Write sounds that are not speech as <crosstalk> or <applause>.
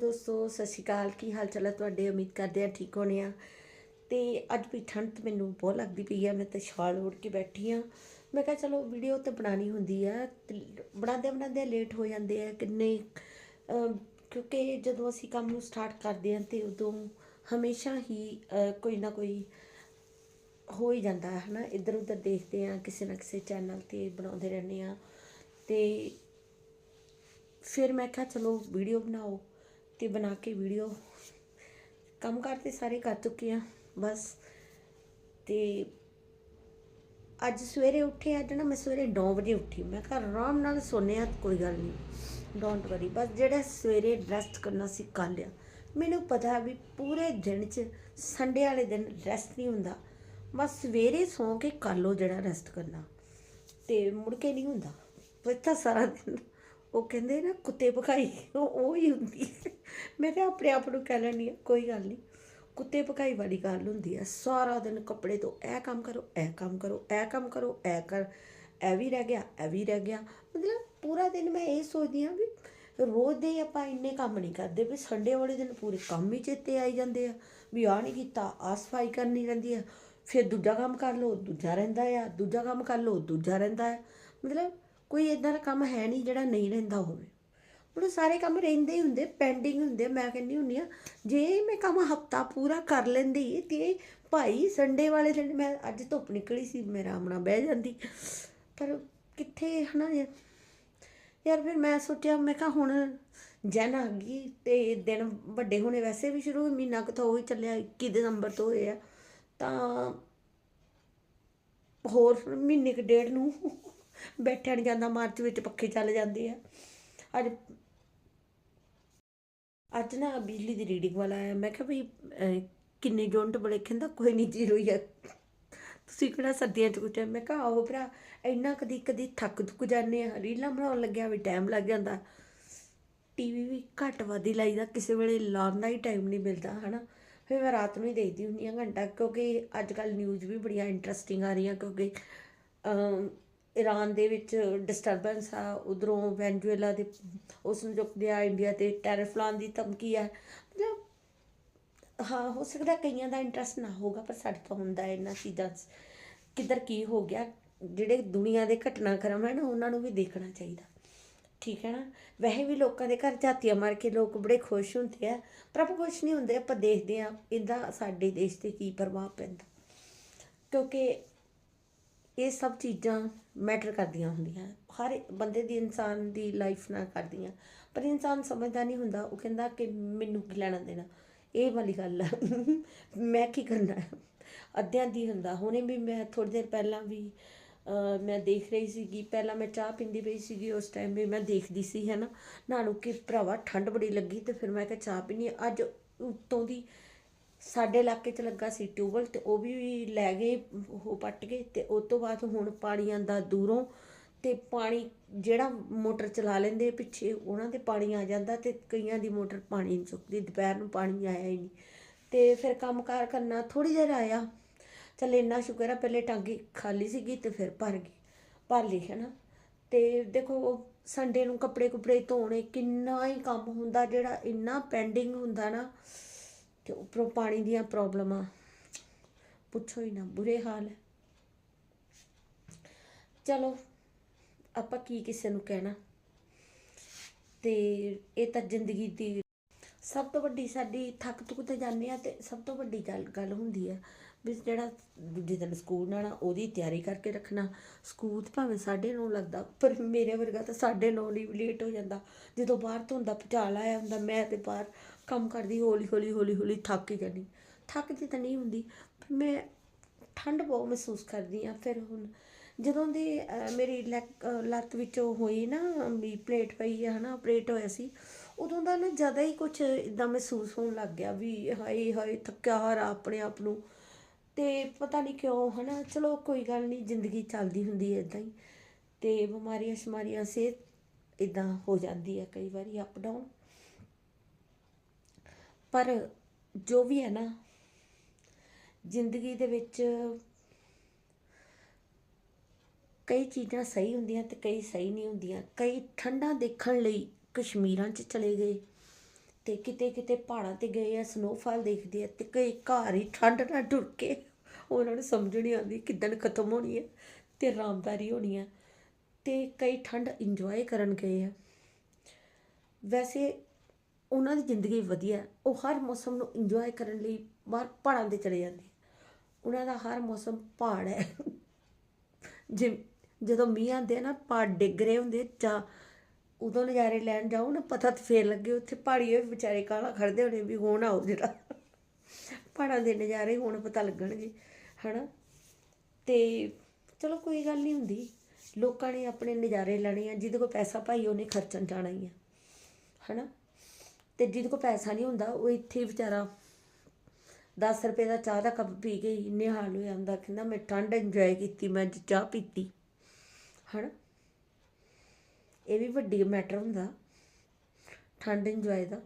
ਦੋਸਤੋ, ਸਤਿ ਸ਼੍ਰੀ ਅਕਾਲ। ਕੀ ਹਾਲ ਚਾਲ ਹੈ ਤੁਹਾਡੇ? ਉਮੀਦ ਕਰਦੇ ਆ ਠੀਕ ਹੋਣੇ ਆ। ਤੇ ਅੱਜ ਵੀ ਠੰਡ ਤੇ ਮੈਨੂੰ ਬਹੁਤ ਲੱਗਦੀ ਪਈ ਆ। ਮੈਂ ਤਾਂ ਸ਼ਾਲ ਓੜ ਕੇ ਬੈਠੀ ਆ। ਮੈਂ ਕਿਹਾ, ਚਲੋ ਵੀਡੀਓ ਤਾਂ ਬਣਾਣੀ ਹੁੰਦੀ ਆ। ਤੇ ਬਣਾਉਂਦੇ ਲੇਟ ਹੋ ਜਾਂਦੇ ਆ। ਕਿੰਨੇ ਕਿਉਂਕਿ ਜਦੋਂ ਅਸੀਂ ਕੰਮ ਨੂੰ ਸਟਾਰਟ ਕਰਦੇ ਆ ਤੇ ਉਦੋਂ ਹਮੇਸ਼ਾ ਹੀ ਕੋਈ ਨਾ ਕੋਈ ਹੋ ਹੀ ਜਾਂਦਾ ਹੈ ਨਾ ਇੱਧਰ ਉੱਧਰ ਦੇਖਦੇ ਆ ਕਿਸੇ ਨਾ ਕਿਸੇ ਚੈਨਲ ਤੇ ਬਣਾਉਂਦੇ ਰਹਿੰਦੇ ਆ ਤੇ ਫਿਰ ਮੈਂ ਕਿਹਾ, ਚਲੋ ਵੀਡੀਓ ਬਣਾਓ। ਤੇ ਬਣਾ ਕੇ ਵੀਡੀਓ ਕੰਮ ਕਰਤੇ ਸਾਰੇ ਕਰ ਚੁੱਕੇ ਆ, ਬਸ। ਤੇ ਅੱਜ ਸਵੇਰੇ ਉੱਠੇ ਅੱਜ ਨਾ ਮੈਂ ਸਵੇਰੇ 9 ਵਜੇ ਉੱਠੀ। ਮੈਂ ਕਿਹਾ ਆਰਾਮ ਨਾਲ ਸੋਨੇ ਆ, ਕੋਈ ਗੱਲ ਨਹੀਂ ਡੋਂਟ ਵਰੀ ਬਸ ਜਿਹੜਾ ਸਵੇਰੇ ਰੈਸਟ ਕਰਨਾ ਸੀ, ਕਰ ਲਿਆ। ਮੈਨੂੰ ਪਤਾ ਵੀ ਪੂਰੇ ਦਿਨ 'ਚ ਸੰਡੇ ਵਾਲੇ ਦਿਨ ਰੈਸਟ ਨਹੀਂ ਹੁੰਦਾ। ਬਸ ਸਵੇਰੇ ਸੌਂ ਕੇ ਕਰ ਲਓ ਜਿਹੜਾ ਰੈਸਟ ਕਰਨਾ। ਤੇ ਮੁੜ ਕੇ ਨਹੀਂ ਹੁੰਦਾ। ਫਿਰ ਤਾਂ ਸਾਰਾ ਦਿਨ। ਉਹ ਕਹਿੰਦੇ ਨਾ ਕੁੱਤੇ ਭਕਾਈ ਉਹ ਉਹ ਹੀ ਹੁੰਦੀ ਮੈਂ ਤਾਂ ਆਪਣੇ ਆਪ ਨੂੰ ਕਹਿ ਲੈਂਦੀ ਹਾਂ, ਕੋਈ ਗੱਲ ਨਹੀਂ। ਕੁੱਤੇ ਭਕਾਈ ਵਾਲੀ ਗੱਲ ਹੁੰਦੀ ਹੈ, ਸਾਰਾ ਦਿਨ ਕੱਪੜੇ ਤੋਂ ਇਹ ਕੰਮ ਕਰੋ, ਇਹ ਕੰਮ ਕਰੋ, ਇਹ ਕੰਮ ਕਰੋ, ਇਹ ਕਰ, ਇਹ ਵੀ ਰਹਿ ਗਿਆ, ਇਹ ਵੀ ਰਹਿ ਗਿਆ। ਮਤਲਬ ਪੂਰਾ ਦਿਨ ਮੈਂ ਇਹ ਸੋਚਦੀ ਹਾਂ ਵੀ ਰੋਜ਼ ਦੇ ਆਪਾਂ ਇੰਨੇ ਕੰਮ ਨਹੀਂ ਕਰਦੇ, ਵੀ ਸੰਡੇ ਵਾਲੇ ਦਿਨ ਪੂਰੇ ਕੰਮ ਹੀ ਚੇਤੇ ਆਈ ਜਾਂਦੇ ਆ, ਵੀ ਆਹ ਨਹੀਂ ਕੀਤਾ, ਆਹ ਸਫ਼ਾਈ ਕਰਨੀ ਰਹਿੰਦੀ ਆ, ਫਿਰ ਦੂਜਾ ਕੰਮ ਕਰ ਲਓ, ਦੂਜਾ ਰਹਿੰਦਾ ਆ, ਦੂਜਾ ਕੰਮ ਕਰ ਲਓ, ਦੂਜਾ ਰਹਿੰਦਾ ਆ। ਮਤਲਬ ਕੋਈ ਇਦਾਂ ਦਾ ਕੰਮ ਹੈ ਨਹੀਂ ਜਿਹੜਾ ਨਹੀਂ ਰਹਿੰਦਾ ਹੋਵੇ। ਉਹ ਸਾਰੇ ਕੰਮ ਰਹਿੰਦੇ ਹੀ ਹੁੰਦੇ ਪੈਂਡਿੰਗ ਹੁੰਦੇ, ਮੈਂ ਕਹਿੰਦੀ ਹੁੰਦੀ ਆ ਜੇ ਮੈਂ ਕੰਮ ਹਫਤਾ ਪੂਰਾ ਕਰ ਲੈਂਦੀ, ਤੇ ਭਾਈ ਸੰਡੇ ਵਾਲੇ ਦਿਨ ਮੈਂ ਅੱਜ ਧੁੱਪ ਨਿਕਲੀ ਸੀ, ਮੈਂ ਆਰਾਮ ਨਾਲ ਬਹਿ ਜਾਂਦੀ। ਪਰ ਕਿੱਥੇ ਹਨਾ ਯਾਰ? ਯਾਰ ਫਿਰ ਮੈਂ ਸੋਚਿਆ, ਮੈਂ ਕਿਹਾ ਹੁਣ ਜਨ ਆ ਗਈ, ਤੇ ਦਿਨ ਵੱਡੇ ਹੋਣੇ ਵੈਸੇ ਵੀ ਸ਼ੁਰੂ ਮਹੀਨਾ ਕੁ ਹੋਈ ਚੱਲਿਆ 21 ਦਸੰਬਰ ਤੋਂ ਹੋਏ ਆ। ਤਾਂ ਹੋਰ ਮਹੀਨੇ ਕੁ ਡੇਢ ਨੂੰ ਬੈਠਿਆ ਨਹੀਂ ਜਾਂਦਾ, ਮਾਰਚ ਵਿੱਚ ਪੱਖੇ ਚੱਲ ਜਾਂਦੇ ਆ। ਅੱਜ ਅੱਜ ਨਾ ਬਿਜਲੀ ਦੀ ਰੀਡਿੰਗ ਵਾਲਾ ਆਇਆ, ਮੈਂ ਕਿਹਾ ਵੀ ਕਿੰਨੇ ਯੂਨਿਟ ਬੜੇ ਕਹਿੰਦਾ, ਕੋਈ ਨਹੀਂ ਜ਼ੀਰੋ ਹੀ ਆ। ਤੁਸੀਂ ਕਿਹੜਾ ਸਰਦੀਆਂ ਚ ਕੁਝ ਮੈਂ ਕਿਹਾ, ਆਹੋ ਭਰਾ, ਇੰਨਾ ਕਦੀ ਕਦੀ ਥੱਕ ਥੁੱਕ ਜਾਂਦੇ ਆ, ਰੀਲਾਂ ਬਣਾਉਣ ਲੱਗਿਆ ਵੀ ਟਾਈਮ ਲੱਗ ਜਾਂਦਾ। ਟੀਵੀ ਵੀ ਘੱਟ ਵੱਧ ਲਾਈਦਾ, ਕਿਸੇ ਵੇਲੇ ਲਾਉਣ ਦਾ ਹੀ ਟਾਈਮ ਨਹੀਂ ਮਿਲਦਾ, ਹਨਾ? ਫਿਰ ਮੈਂ ਰਾਤ ਨੂੰ ਹੀ ਦੇਖਦੀ ਹੁੰਦੀ ਹਾਂ ਘੰਟਾ, ਕਿਉਂਕਿ ਅੱਜ ਕੱਲ ਨਿਊਜ਼ ਵੀ ਬੜੀਆਂ ਇੰਟਰਸਟਿੰਗ ਆ ਰਹੀਆਂ, ਕਿਉਂਕਿ ਈਰਾਨ ਦੇ ਵਿੱਚ ਡਿਸਟਰਬੈਂਸ ਆ, ਉਧਰੋਂ ਵੈਨਜ਼ੂਏਲਾ ਦੇ ਉਸ ਨੂੰ ਚੁੱਕਦੇ ਆ ਇੰਡੀਆ ਤੇ ਟੈਰਿਫ ਲਾਉਣ ਦੀ ਧਮਕੀ ਆ। ਮਤਲਬ, ਹਾਂ, ਹੋ ਸਕਦਾ ਕਈਆਂ ਦਾ ਇੰਟਰਸਟ ਨਾ ਹੋਗਾ ਪਰ ਸਾਡੇ ਤੋਂ ਹੁੰਦਾ ਹੈ ਇਹਨਾਂ ਚੀਜ਼ਾਂ ਕਿੱਧਰ ਕੀ ਹੋ ਗਿਆ, ਜਿਹੜੇ ਦੁਨੀਆ ਦੇ ਘਟਨਾਕ੍ਰਮ ਹੈ ਨਾ ਉਹਨਾਂ ਨੂੰ ਵੀ ਦੇਖਣਾ ਚਾਹੀਦਾ। ਠੀਕ ਹੈ ਨਾ? ਵੈਸੇ ਵੀ ਲੋਕਾਂ ਦੇ ਘਰ ਝਾਤੀਆਂ ਮਾਰ ਕੇ ਲੋਕ ਬੜੇ ਖੁਸ਼ ਹੁੰਦੇ ਆ, ਪਰ ਆਪਾਂ ਖੁਸ਼ ਨਹੀਂ ਹੁੰਦੇ, ਆਪਾਂ ਦੇਖਦੇ ਆ, ਇਹਦਾ ਸਾਡੇ ਦੇਸ਼ ਤੇ ਕੀ ਪ੍ਰਭਾਵ ਪੈਂਦਾ। ਕਿਉਂਕਿ ਇਹ ਸਭ ਚੀਜ਼ਾਂ ਮੈਟਰ ਕਰਦੀਆਂ ਹੁੰਦੀਆਂ। ਹਰ ਬੰਦੇ ਦੀ ਇਨਸਾਨ ਦੀ ਲਾਈਫ ਨਾਲ ਕਰਦੀਆਂ। ਪਰ ਇਨਸਾਨ ਸਮਝਦਾ ਨਹੀਂ ਹੁੰਦਾ। ਉਹ ਕਹਿੰਦਾ ਕਿ ਮੈਨੂੰ ਕੀ ਲੈਣਾ ਦੇਣਾ। ਇਹ ਵਾਲੀ ਗੱਲ ਆ। <laughs> ਮੈਂ ਕੀ ਕਰਨਾ ਹੈ? ਅੱਧਿਆਂ ਦੀ ਹੁੰਦਾ। ਹੁਣੇ ਵੀ ਮੈਂ ਥੋੜੀ ਦੇਰ ਪਹਿਲਾਂ ਵੀ ਮੈਂ ਦੇਖ ਰਹੀ ਸੀਗੀ। ਪਹਿਲਾਂ ਮੈਂ ਚਾਹ ਪੀਂਦੀ ਪਈ ਸੀਗੀ। ਉਸ ਟਾਈਮ ਵੀ ਮੈਂ ਦੇਖਦੀ ਸੀ ਹੈ ਨਾ ਨਾਲੋਂ ਕਿ ਭਰਾਵਾ ਠੰਡ ਬੜੀ ਲੱਗੀ ਤੇ ਫਿਰ ਮੈਂ ਕਿਹਾ ਚਾਹ ਪੀਣੀ ਅੱਜ ਉੱਤੋਂ ਦੀ ਸਾਡੇ ਇਲਾਕੇ 'ਚ ਲੱਗਾ ਸੀ ਟਿਊਬਲ ਤੇ ਉਹ ਵੀ ਲੈ ਗਏ, ਉਹ ਪੱਟ ਗਏ ਤੇ ਉਸ ਤੋਂ ਬਾਅਦ ਹੁਣ ਪਾਣੀ ਆਂਦਾ ਦੂਰੋਂ ਤੇ ਪਾਣੀ ਜਿਹੜਾ ਮੋਟਰ ਚਲਾ ਲੈਂਦੇ ਪਿੱਛੇ, ਉਹਨਾਂ ਦੇ ਪਾਣੀ ਆ ਜਾਂਦਾ ਤੇ ਕਈਆਂ ਦੀ ਮੋਟਰ ਪਾਣੀ ਨਹੀਂ ਚੁੱਕਦੀ ਦੁਪਹਿਰ ਨੂੰ ਪਾਣੀ ਆਇਆ ਹੀ ਨਹੀਂ। ਤੇ ਫਿਰ ਕੰਮਕਾਰ ਕਰਨਾ ਥੋੜੀ ਦੇਰ ਆਇਆ। ਚੱਲ ਇੰਨਾ ਸ਼ੁਕਰ ਆ, ਪਹਿਲੇ ਟਾਂਗੀ ਖਾਲੀ ਸੀਗੀ ਤੇ ਫਿਰ ਭਰ ਗਈ, ਭਰ ਲਈ ਹੈ ਨਾ। ਤੇ ਦੇਖੋ, ਸੰਡੇ ਨੂੰ ਕੱਪੜੇ ਕੁਪੜੇ ਧੋਣੇ ਕਿੰਨਾ ਹੀ ਕੰਮ ਹੁੰਦਾ, ਜਿਹੜਾ ਇੰਨਾ ਪੈਂਡਿੰਗ ਹੁੰਦਾ ਨਾ ਤੇ ਉੱਪਰੋਂ ਪਾਣੀ ਦੀਆਂ ਪ੍ਰੋਬਲਮਾਂ। ਪੁੱਛੋ ਹੀ ਨਾ, ਬੁਰੇ ਹਾਲ ਹੈ। ਚਲੋ, ਆਪਾਂ ਕੀ ਕਿਸੇ ਨੂੰ ਕਹਿਣਾ? ਤੇ ਇਹ ਤਾਂ ਜ਼ਿੰਦਗੀ ਦੀ ਸਭ ਤੋਂ ਵੱਡੀ ਸਾਡੀ ਥੱਕ ਤੁਕ ਤੇ ਜਾਂਦੇ ਆ ਤੇ ਸਭ ਤੋਂ ਵੱਡੀ ਗੱਲ ਗੱਲ ਹੁੰਦੀ ਹੈ ਵੀ ਜਿਹੜਾ ਦੂਜੇ ਦਿਨ ਸਕੂਲ ਜਾਣਾ, ਉਹਦੀ ਤਿਆਰੀ ਕਰਕੇ ਰੱਖਣਾ। ਸਕੂਲ ਭਾਵੇਂ ਸਾਢੇ ਨੌ ਲੱਗਦਾ, ਪਰ ਮੇਰੇ ਵਰਗਾ ਤਾਂ ਸਾਢੇ ਨੌ ਲਈ ਲੇਟ ਹੋ ਜਾਂਦਾ। ਜਦੋਂ ਬਾਹਰ ਤੋਂ ਹੁੰਦਾ ਭੁਚਾਲ ਆਇਆ ਹੁੰਦਾ, ਮੈਂ ਤੇ ਬਾਹਰ ਕੰਮ ਕਰਦੀ, ਹੌਲੀ ਹੌਲੀ ਹੌਲੀ ਹੌਲੀ ਥੱਕ ਹੀ ਜਾਂਦੀ। ਥੱਕਦੀ ਤਾਂ ਨਹੀਂ ਹੁੰਦੀ ਪਰ ਮੈਂ ਠੰਡ ਬਹੁਤ ਮਹਿਸੂਸ ਕਰਦੀ ਆ ਫਿਰ ਹੁਣ ਜਦੋਂ ਦੀ ਮੇਰੀ ਲੈਕ- ਲੱਤ ਵਿੱਚੋਂ ਹੋਈ ਨਾ, ਵੀ ਪਲੇਟ ਪਈ ਆ, ਹਨਾ ਆਪਰੇਟ ਹੋਇਆ ਸੀ, ਉਦੋਂ ਦਾ ਨਾ ਜ਼ਿਆਦਾ ਹੀ ਕੁਝ ਇਦਾਂ ਮਹਿਸੂਸ ਹੋਣ ਲੱਗ ਗਿਆ ਵੀ ਹਾਏ ਹਾਏ, ਥੱਕਿਆ ਹਾਰਾ ਆਪਣੇ ਆਪ ਨੂੰ। ਤੇ ਪਤਾ ਨਹੀਂ ਕਿਉਂ, ਹਨਾ, ਚਲੋ ਕੋਈ ਗੱਲ ਨਹੀਂ, ਜ਼ਿੰਦਗੀ ਚੱਲਦੀ ਹੁੰਦੀ ਹੈ ਇਦਾਂ ਹੀ। ਤੇ ਬਿਮਾਰੀਆਂ ਸ਼ਮਾਰੀਆਂ ਸਿਹਤ ਇਦਾਂ ਹੋ ਜਾਂਦੀ ਹੈ ਕਈ ਵਾਰੀ ਅਪ ਡਾਊਨ ਪਰ ਜੋ ਵੀ ਹੈ ਨਾ, ਜ਼ਿੰਦਗੀ ਦੇ ਵਿੱਚ ਕਈ ਚੀਜ਼ਾਂ ਸਹੀ ਹੁੰਦੀਆਂ ਤੇ ਕਈ ਸਹੀ ਨਹੀਂ ਹੁੰਦੀਆਂ। ਕਈ ਠੰਡਾ ਦੇਖਣ ਲਈ ਕਸ਼ਮੀਰਾਂ 'ਚ ਚਲੇ ਗਏ ਤੇ ਕਿਤੇ ਕਿਤੇ ਪਹਾੜਾਂ ਤੇ ਗਏ ਆ ਸਨੋਫਾਲ ਦੇਖਦੇ ਆ ਤੇ ਕਈ ਘਰ ਹੀ ਠੰਡ ਨਾਲ ਟੁਰ ਕੇ ਉਹਨਾਂ ਨੂੰ ਸਮਝ ਨਹੀਂ ਆਉਂਦੀ ਕਿੱਦਣ ਖਤਮ ਹੋਣੀ ਹੈ ਤੇ ਆਰਾਮਦਾਰੀ ਹੋਣੀ ਹੈ ਤੇ ਕਈ ਠੰਡ ਇੰਜੋਏ ਕਰਨ ਗਏ ਆ। ਵੈਸੇ ਉਹਨਾਂ ਦੀ ਜ਼ਿੰਦਗੀ ਵਧੀਆ, ਉਹ ਹਰ ਮੌਸਮ ਨੂੰ ਇੰਜੋਏ ਕਰਨ ਲਈ ਬਾਹਰ ਪਹਾੜਾਂ ਤੇ ਚਲੇ ਜਾਂਦੇ ਉਹਨਾਂ ਦਾ ਹਰ ਮੌਸਮ ਪਹਾੜ ਹੈ। ਜਿ, ਜਦੋਂ ਮੀਂਹ ਆਉਂਦੇ ਆ ਨਾ, ਪਹਾੜ ਡਿੱਗ ਰਹੇ ਹੁੰਦੇ ਜਾਂ ਉਦੋਂ ਨਜ਼ਾਰੇ ਲੈਣ ਜਾਓ ਨਾ ਪਤਾ ਤਾਂ ਫੇਰ ਲੱਗੇ, ਉੱਥੇ ਪਹਾੜੀਏ ਵੀ ਵਿਚਾਰੇ ਕਾਹਲਾ ਖੜਦੇ ਹੋਣੇ ਵੀ ਹੁਣ ਆਓ ਜਿਹੜਾ ਪਹਾੜਾਂ ਦੇ ਨਜ਼ਾਰੇ ਹੁਣ ਪਤਾ ਲੱਗਣਗੇ, ਹਨਾ? ਤੇ ਚਲੋ ਕੋਈ ਗੱਲ ਨਹੀਂ ਹੁੰਦੀ। ਲੋਕਾਂ ਨੇ ਆਪਣੇ ਨਜ਼ਾਰੇ ਲੈਣੇ ਆ, ਜਿਹਦੇ ਕੋਲ ਪੈਸਾ ਭਾਈ ਉਹਨੇ ਖਰਚਣ ਜਾਣਾ ਹੀ ਆ। ਹਨਾ? ਤੇ ਜਿਹਦੇ ਕੋਲ ਪੈਸਾ ਨਹੀਂ ਹੁੰਦਾ, ਉਹ ਇੱਥੇ ਹੀ ਵਿਚਾਰਾ 10 ਰੁਪਏ ਦਾ ਚਾਹ ਦਾ ਕੱਪ ਪੀ ਕੇ ਹੀ ਇੰਨੇ ਹਾਲ ਹੋ ਜਾਂਦਾ ਕਹਿੰਦਾ ਮੈਂ ਠੰਡ ਇੰਜੋਏ ਕੀਤੀ, ਮੈਂ ਅੱਜ ਚਾਹ ਪੀਤੀ। ਹਨਾ? ਇਹ ਵੀ ਵੱਡੀ ਮੈਟਰ ਹੁੰਦਾ, ਠੰਡ ਇੰਜੋਏ ਦਾ।